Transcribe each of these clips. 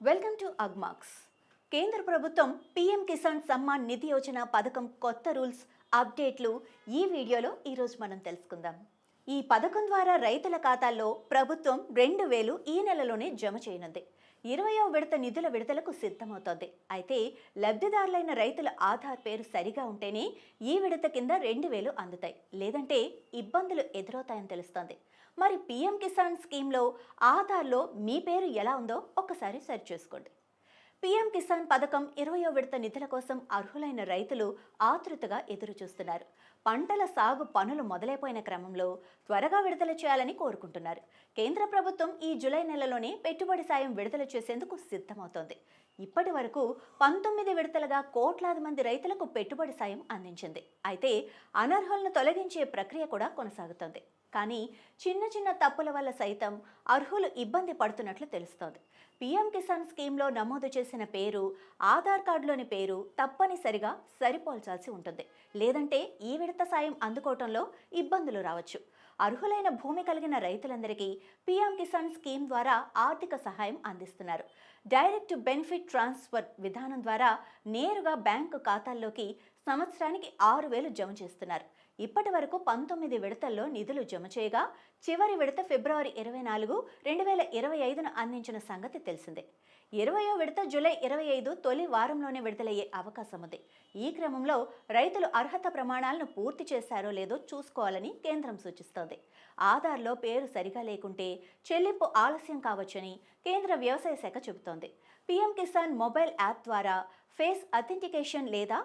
Welcome to అగ్మాక్స్ కేంద్ర ప్రభుత్వం పీఎం కిసాన్ సమ్మాన్ నిధి యోజన పథకం కొత్త రూల్స్ అప్డేట్లు ఈ వీడియోలో ఈరోజు మనం తెలుసుకుందాం. ఈ పథకం ద్వారా రైతుల ఖాతాల్లో ప్రభుత్వం రెండు వేలు ఈ నెలలోనే జమ చేయనుంది. ఇరవయో విడత నిధుల విడుదలకు సిద్ధమవుతోంది. అయితే లబ్ధిదారులైన రైతుల ఆధార్ పేరు సరిగా ఉంటేనే ఈ విడత కింద రెండు వేలు అందుతాయి. లేదంటే ఇబ్బందులు ఎదురవుతాయని తెలుస్తోంది. మరి పీఎం కిసాన్ స్కీమ్లో ఆధార్లో మీ పేరు ఎలా ఉందో ఒక్కసారి సరి చేసుకోండి. పీఎం కిసాన్ పథకం ఇరవయో విడత నిధుల కోసం అర్హులైన రైతులు ఆతృతగా ఎదురు చూస్తున్నారు పంటల సాగు పనులు మొదలైపోయిన క్రమంలో త్వరగా విడుదల చేయాలని కోరుకుంటున్నారు. కేంద్ర ప్రభుత్వం ఈ జూలై నెలలోనే పెట్టుబడి సాయం విడుదల చేసేందుకు సిద్ధమవుతోంది. ఇప్పటి వరకు పంతొమ్మిది విడతలుగా కోట్లాది మంది రైతులకు పెట్టుబడి సాయం అందించింది. అయితే అనర్హులను తొలగించే ప్రక్రియ కూడా కొనసాగుతోంది. కానీ చిన్న చిన్న తప్పుల వల్ల సైతం అర్హులు ఇబ్బంది పడుతున్నట్లు తెలుస్తోంది. పీఎం కిసాన్ స్కీమ్లో నమోదు చేసిన పేరు ఆధార్ కార్డులోని పేరు తప్పనిసరిగా సరిపోల్చాల్సి ఉంటుంది. లేదంటే ఈ విడత సాయం అందుకోవటంలో ఇబ్బందులు రావచ్చు. అర్హులైన భూమి కలిగిన రైతులందరికీ పీఎం కిసాన్ స్కీమ్ ద్వారా ఆర్థిక సహాయం అందిస్తున్నారు. డైరెక్ట్ బెనిఫిట్ ట్రాన్స్ఫర్ విధానం ద్వారా నేరుగా బ్యాంకు ఖాతాల్లోకి సంవత్సరానికి ఆరు వేలు జమ చేస్తున్నారు. ఇప్పటి వరకు పంతొమ్మిది విడతల్లో నిధులు జమ చేయగా చివరి విడత ఫిబ్రవరి ఇరవై నాలుగు రెండు వేల ఇరవై ఐదును అందించిన సంగతి తెలిసిందే. ఇరవయో విడత జూలై ఇరవై ఐదు తొలి వారంలోనే విడుదలయ్యే అవకాశం ఉంది ఈ క్రమంలో రైతులు అర్హత ప్రమాణాలను పూర్తి చేశారో లేదో చూసుకోవాలని కేంద్రం సూచిస్తోంది. ఆధార్లో పేరు సరిగా లేకుంటే చెల్లింపు ఆలస్యం కావచ్చని కేంద్ర వ్యవసాయ శాఖ చెబుతోంది. పీఎం కిసాన్ మొబైల్ యాప్ ద్వారా ఫేస్ అథెంటికేషన్ లేదా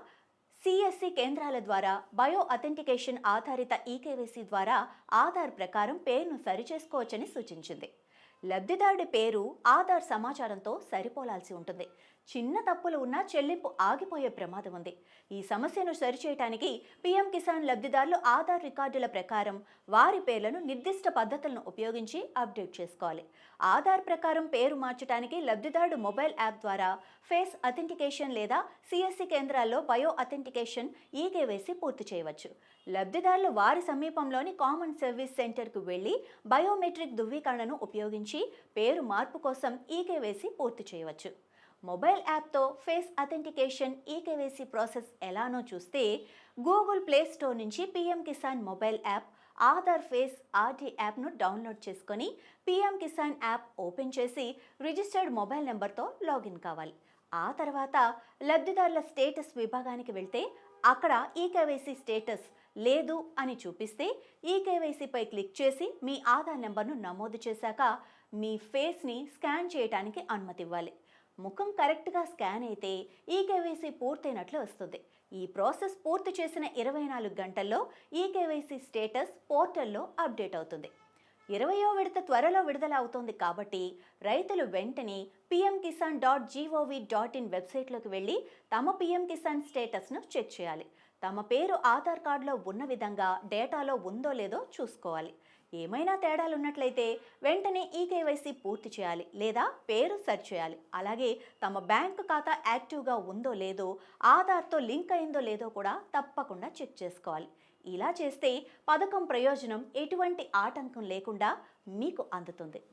సిఎస్సి కేంద్రాల ద్వారా బయో అథెంటికేషన్ ఆధారిత ఈకేవైసీ ద్వారా ఆధార్ ప్రకారం పేరును సరిచేసుకోవచ్చని సూచించింది. లబ్ధిదారుడి పేరు ఆధార్ సమాచారంతో సరిపోలాల్సి ఉంటుంది. చిన్న తప్పులు ఉన్నా చెల్లింపు ఆగిపోయే ప్రమాదం ఉంది. ఈ సమస్యను సరిచేయటానికి పీఎం కిసాన్ లబ్ధిదారులు ఆధార్ రికార్డుల ప్రకారం వారి పేర్లను నిర్దిష్ట పద్ధతులను ఉపయోగించి అప్డేట్ చేసుకోవాలి. ఆధార్ ప్రకారం పేరు మార్చడానికి లబ్ధిదారుడు మొబైల్ యాప్ ద్వారా ఫేస్ అథెంటికేషన్ లేదా సిఎస్సి కేంద్రాల్లో బయో అథెంటికేషన్ ఈకేవైసీ పూర్తి చేయవచ్చు. లబ్ధిదారులు వారి సమీపంలోని కామన్ సర్వీస్ సెంటర్కు వెళ్ళి బయోమెట్రిక్ ధృవీకరణను ఉపయోగించి పేరు మార్పు కోసం ఈకేవైసీ పూర్తి చేయవచ్చు. మొబైల్ యాప్తో ఫేస్ అథెంటికేషన్ ఈకేవైసీ ప్రాసెస్ ఎలానో చూస్తే గూగుల్ ప్లే స్టోర్ నుంచి PM Kisan mobile app Aadhaar face RT యాప్ను డౌన్లోడ్ చేసుకొని పీఎం కిసాన్ యాప్ ఓపెన్ చేసి రిజిస్టర్డ్ మొబైల్ నెంబర్తో లాగిన్ కావాలి. ఆ తర్వాత లబ్ధిదారుల స్టేటస్ విభాగానికి వెళ్తే అక్కడ ఈకేవైసీ స్టేటస్ లేదు అని చూపిస్తే ఈ కేవైసీపై క్లిక్ చేసి మీ ఆధార్ నెంబర్ను నమోదు చేశాక మీ ఫేస్ని స్కాన్ చేయడానికి అనుమతి ఇవ్వాలి ముఖం కరెక్ట్గా స్కాన్ అయితే ఈకేవైసీ పూర్తయినట్లు వస్తుంది. ఈ ప్రాసెస్ పూర్తి చేసిన ఇరవై నాలుగు గంటల్లో ఈకేవైసీ స్టేటస్ పోర్టల్లో అప్డేట్ అవుతుంది. ఇరవయో విడత త్వరలో విడుదల అవుతోంది కాబట్టి రైతులు వెంటనే PM Kisan dot gov dot in వెబ్సైట్లోకి వెళ్ళి తమ పిఎం కిసాన్ స్టేటస్ను చెక్ చేయాలి. తమ పేరు ఆధార్ కార్డులో ఉన్న విధంగా డేటాలో ఉందో లేదో చూసుకోవాలి. ఏమైనా తేడాలు ఉన్నట్లయితే వెంటనే ఈ కేవైసీ పూర్తి చేయాలి లేదా పేరు సెర్చ్ చేయాలి. అలాగే తమ బ్యాంకు ఖాతా యాక్టివ్గా ఉందో లేదో ఆధార్తో లింక్ అయిందో లేదో కూడా తప్పకుండా చెక్ చేసుకోవాలి. ఇలా చేస్తే పథకం ప్రయోజనం ఎటువంటి ఆటంకం లేకుండా మీకు అందుతుంది.